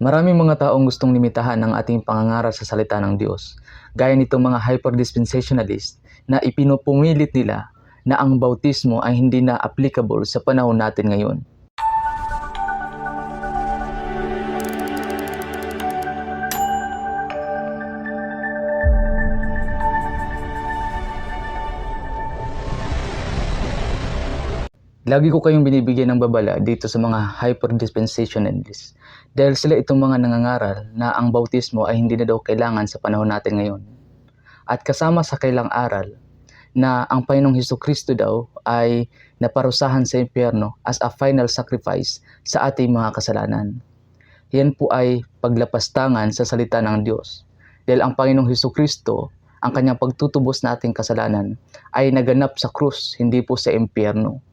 Maraming mga taong gustong limitahan ang ating pangangaral sa salita ng Diyos, gaya nitong mga hyper-dispensationalist na ipinupumilit nila na ang bautismo ay hindi na applicable sa panahon natin ngayon. Lagi ko kayong binibigyan ng babala dito sa mga hyper-dispensationalists dahil sila itong mga nangangaral na ang bautismo ay hindi na daw kailangan sa panahon natin ngayon. At kasama sa kailang aral na ang Panginoong Hesus Kristo daw ay naparusahan sa impyerno as a final sacrifice sa ating mga kasalanan. Yan po ay paglapastangan sa salita ng Diyos. Dahil ang Panginoong Hesus Kristo, ang kanyang pagtutubos na ating kasalanan ay naganap sa krus, hindi po sa impyerno.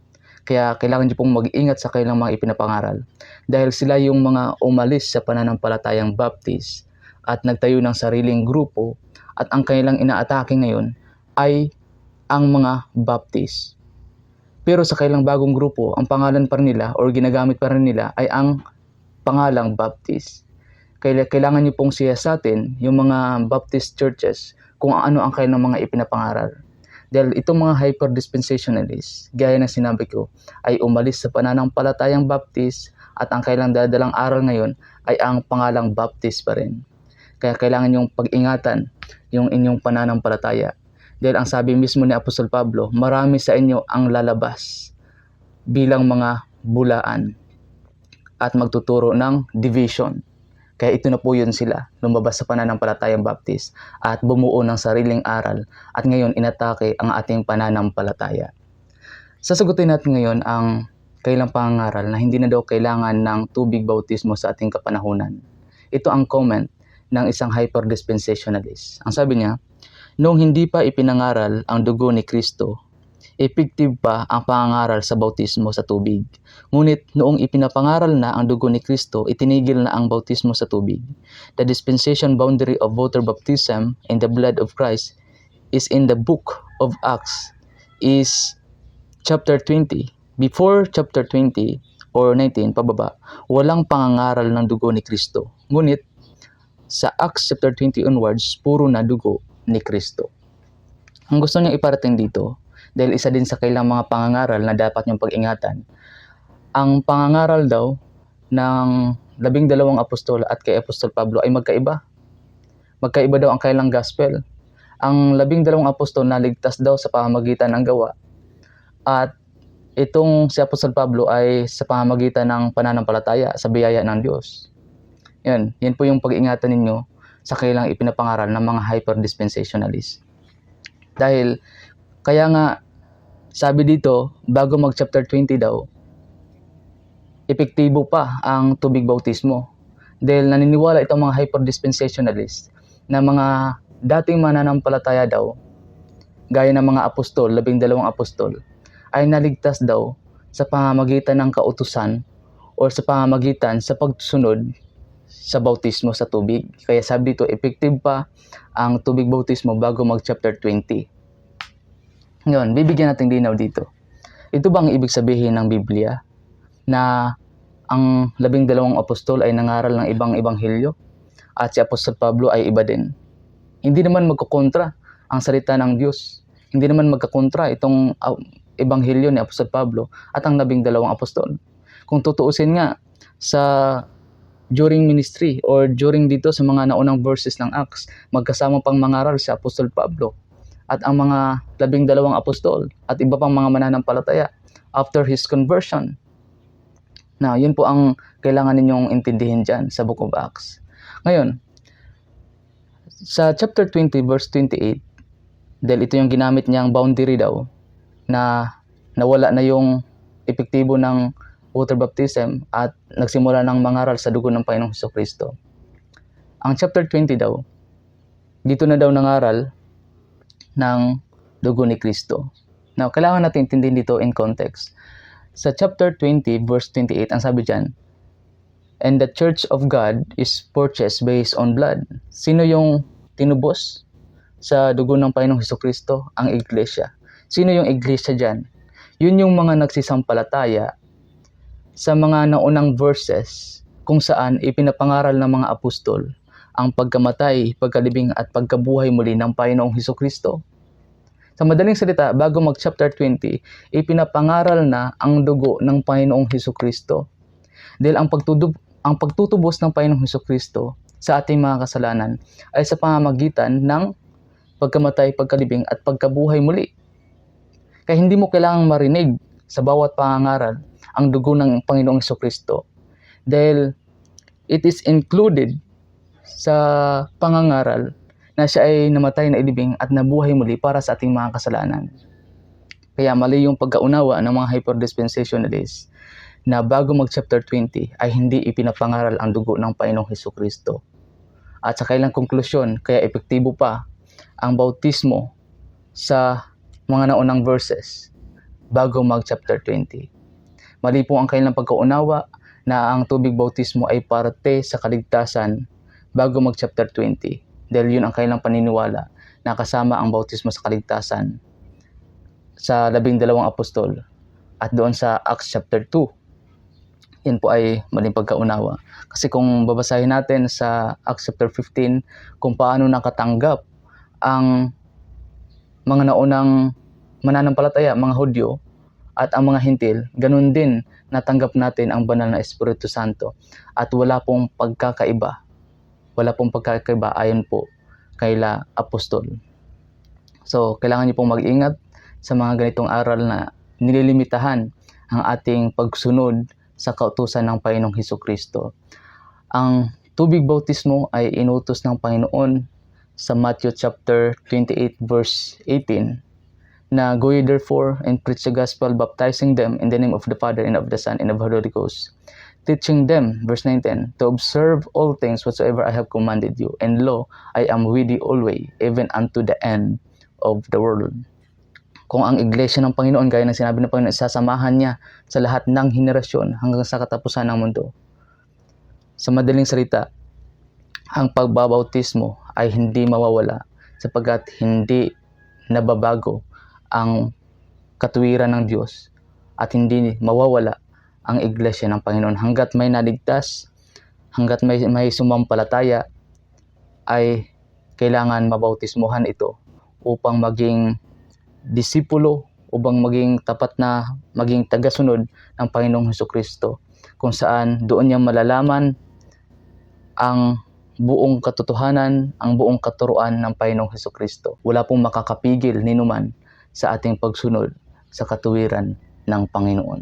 Kaya kailangan niyo pong mag-ingat sa kailang mga ipinapangaral. Dahil sila yung mga umalis sa pananampalatayang baptist at nagtayo ng sariling grupo at ang kanilang inaatake ngayon ay ang mga baptist. Pero sa kailang bagong grupo, ang pangalan pa rin nila or ginagamit pa rin nila ay ang pangalang baptist. Kaya kailangan niyo pong siyasatin yung mga baptist churches kung ano ang kanilang mga ipinapangaral. Dahil itong mga hyper-dispensationalists, gaya ng sinabi ko, ay umalis sa pananampalatayang baptist at ang kailang dadalang aral ngayon ay ang pangalang baptist pa rin. Kaya kailangan yung pag-ingatan yung inyong pananampalataya. Dahil ang sabi mismo ni Apostol Pablo, marami sa inyo ang lalabas bilang mga bulaan at magtuturo ng division. Kaya ito na po yun sila, lumabas sa pananampalatayang baptist at bumuo ng sariling aral at ngayon inatake ang ating pananampalataya. Sasagutin natin ngayon ang kailang pangangaral na hindi na daw kailangan ng tubig bautismo sa ating kapanahunan. Ito ang comment ng isang hyper-dispensationalist. Ang sabi niya, Noong hindi pa ipinangaral ang dugo ni Kristo, effective pa ang pangangaral sa bautismo sa tubig. Ngunit noong ipinapangaral na ang dugo ni Kristo, itinigil na ang bautismo sa tubig. The dispensation boundary of water baptism in the blood of Christ is in the book of Acts is chapter 20. Before chapter 20 or 19 pababa, walang pangangaral ng dugo ni Kristo. Ngunit sa Acts chapter 20 onwards, puro na dugo ni Kristo. Ang gusto niya iparating dito, dahil isa din sa kailang mga pangangaral na dapat niyong pag-ingatan, ang pangangaral daw ng labing dalawang apostol at kay Apostol Pablo ay magkaiba. Magkaiba daw ang kailang gospel. Ang labing dalawang apostol naligtas daw sa pamamagitan ng gawa. At itong si Apostol Pablo ay sa pamamagitan ng pananampalataya sa biyaya ng Diyos. Yan, yan po yung pag-ingatan ninyo sa kailang ipinapangaral ng mga hyper-dispensationalists. Dahil, kaya nga, sabi dito, bago mag chapter 20 daw, epektibo pa ang tubig bautismo. Dahil naniniwala itong mga hyper-dispensationalists na mga dating mananampalataya daw, gaya ng mga apostol, labing dalawang apostol, ay naligtas daw sa pamamagitan ng kautusan o sa pamamagitan sa pagsunod sa bautismo sa tubig. Kaya sabi dito, effective pa ang tubig bautismo bago mag chapter 20. Ngayon, bibigyan natin linaw dito. Ito bang ibig sabihin ng Biblia na ang labing dalawang apostol ay nangaral ng ibang ebanghelyo at si Apostol Pablo ay iba din? Hindi naman magkukontra ang salita ng Diyos. Hindi naman magkakontra itong uh, ebanghelyo ni Apostol Pablo at ang labing dalawang apostol. Kung tutuusin nga sa during ministry or during dito sa mga naunang verses ng Acts, magkasama pang mangaral si Apostol Pablo at ang mga labing dalawang apostol at iba pang mga mananampalataya after his conversion. Now, yun po ang kailangan ninyong intindihin dyan sa Book of Acts. Ngayon, sa chapter 20 verse 28, dahil ito yung ginamit niyang boundary daw, na nawala na yung epektibo ng water baptism at nagsimula ng mangaral sa dugo ng Panginoong Hesus Kristo. Ang chapter 20 daw, dito na daw nangaral ng dugo ni Kristo. Now, kailangan natin intindihin dito in context. Sa chapter 20, verse 28, ang sabi dyan, And the church of God is purchased based on blood. Sino yung tinubos sa dugo ng Panginoong Hesus Kristo? Ang iglesia. Sino yung iglesia dyan? Yun yung mga nagsisampalataya sa mga naunang verses kung saan ipinapangaral ng mga apostol ang pagkamatay, pagkalibing at pagkabuhay muli ng Panginoong Heso Kristo. Sa madaling salita, bago mag chapter 20, ipinapangaral na ang dugo ng Panginoong Heso Kristo. Dahil ang, pagtutub, ang pagtutubos ng Panginoong Heso Kristo sa ating mga kasalanan ay sa pamamagitan ng pagkamatay, pagkalibing at pagkabuhay muli. Kaya hindi mo kailangang marinig sa bawat pangangaral ang dugo ng Panginoong Kristo. Dahil it is included sa pangangaral na siya ay namatay na ilibing at nabuhay muli para sa ating mga kasalanan. Kaya mali yung pagkaunawa ng mga hyperdispensationalists na bago mag chapter 20 ay hindi ipinapangaral ang dugo ng Panginoong Heso Kristo. At sa kailang konklusyon, kaya epektibo pa ang bautismo sa mga naunang verses bago mag chapter 20. Mali po ang kailang pagkaunawa na ang tubig bautismo ay parte sa kaligtasan bago mag chapter 20 dahil yun ang kailang paniniwala na kasama ang bautismo sa kaligtasan sa labing dalawang apostol at doon sa Acts chapter 2. Yan po ay maling pagkaunawa. Kasi kung babasahin natin sa Acts chapter 15 kung paano nakatanggap ang mga naunang mananampalataya, mga Hudyo at ang mga Hintil, ganun din natanggap natin ang banal na Espiritu Santo at wala pong pagkakaiba. Wala pong pagkakaiba ayon po kaila apostol. So, kailangan niyo pong mag-ingat sa mga ganitong aral na nililimitahan ang ating pagsunod sa kautusan ng Panginoong Heso Kristo. Ang tubig bautismo ay inutos ng Panginoon sa Matthew chapter 28 verse 18 na go ye therefore and preach the gospel baptizing them in the name of the Father and of the Son and of the Holy Ghost teaching them verse 19 to observe all things whatsoever I have commanded you. And lo I am with you always even unto the end of the world. Kung ang iglesia ng Panginoon gaya ng sinabi ng Panginoon sasamahan niya sa lahat ng henerasyon hanggang sa katapusan ng mundo. Sa madaling salita ang pagbabautismo ay hindi mawawala sapagkat hindi nababago ang katuwiran ng Diyos at hindi mawawala ang iglesia ng Panginoon hanggat may naligtas, hanggat may, may sumampalataya ay kailangan mabautismuhan ito upang maging disipulo upang maging tapat na maging tagasunod ng Panginoong Heso Kristo kung saan doon niya malalaman ang buong katotohanan, ang buong katuruan ng Panginoong Heso Kristo. Wala pong makakapigil ni numan sa ating pagsunod sa katuwiran ng Panginoon.